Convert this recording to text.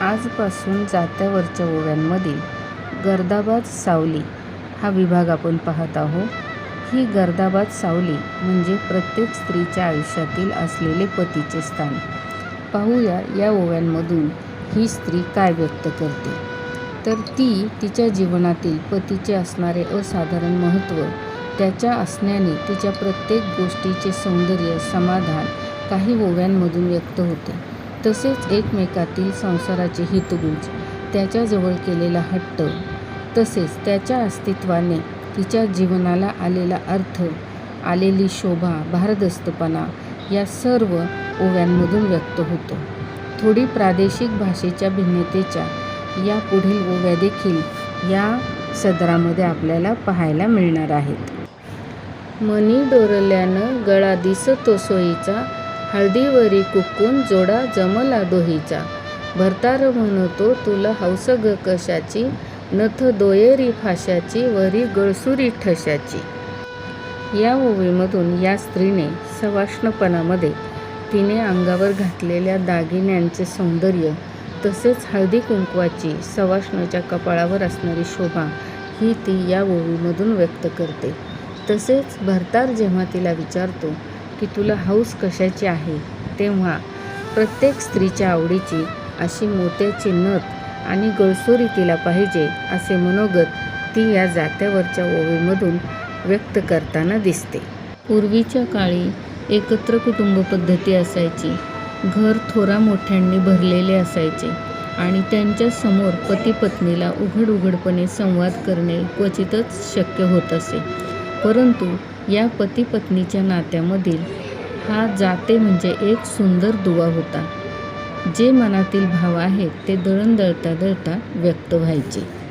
आजपासून जात्यावरच्या ओव्यांमधील गर्दाबाद सावली हा विभाग आपण पाहत आहोत. ही गर्दाबाद सावली म्हणजे प्रत्येक स्त्रीच्या आयुष्यातील असलेले पतीचे स्थान. पाहूया या ओव्यांमधून ही स्त्री काय व्यक्त करते. तर ती तिच्या जीवनातील पतीचे असणारे असाधारण महत्त्व त्याच्या असण्याने तिच्या प्रत्येक गोष्टीचे सौंदर्य समाधान काही ओव्यांमधून व्यक्त होते. तसेच एकमेकातील संसाराचे हितगुज त्याच्याजवळ केलेला हट्ट तसेच त्याच्या अस्तित्वाने तिच्या जीवनाला आलेला अर्थ आलेली शोभा भारदस्तपणा या सर्व ओव्यांमधून व्यक्त होतो. थोडी प्रादेशिक भाषेच्या भिन्नतेच्या या पुढील ओव्या देखील या सदरामध्ये आपल्याला पाहायला मिळणार आहेत. मनी डोरल्यानं गळा दिसतो सोयीचा हळदीवरी कुकून जोडा जमला दोहीचा भरतार म्हणतो तुला हौसग कशाची? नथ दोयेरी फाशाची वरी गळसुरी ठशाची. या ओवीमधून या स्त्रीने सवाष्णपणामध्ये तिने अंगावर घातलेल्या दागिन्यांचे सौंदर्य तसेच हळदी कुंकवाची सवाष्णाच्या कपाळावर असणारी शोभा ही ती या ओवीमधून व्यक्त करते. तसेच भरतार जेव्हा तिला विचारतो की तुला हौस कशाची आहे? तेव्हा प्रत्येक स्त्रीच्या आवडीची अशी मोत्याची नथ आणि गळसोरी तिला पाहिजे असे मनोगत ती या जात्यावरच्या ओवीमधून व्यक्त करताना दिसते. पूर्वीच्या काळी एकत्र कुटुंब पद्धती असायची. घर थोरा मोठ्यांनी भरलेले असायचे आणि त्यांच्यासमोर पती पत्नीला उघड उघडपणे संवाद करणे क्वचितच शक्य होत असे. परंतु या पती पत्नीच्या नात्यामधील हा जाते म्हणजे एक सुंदर दुवा होता. जे मनातील भाव आहेत ते दळण दळता दळता व्यक्त व्हायचे.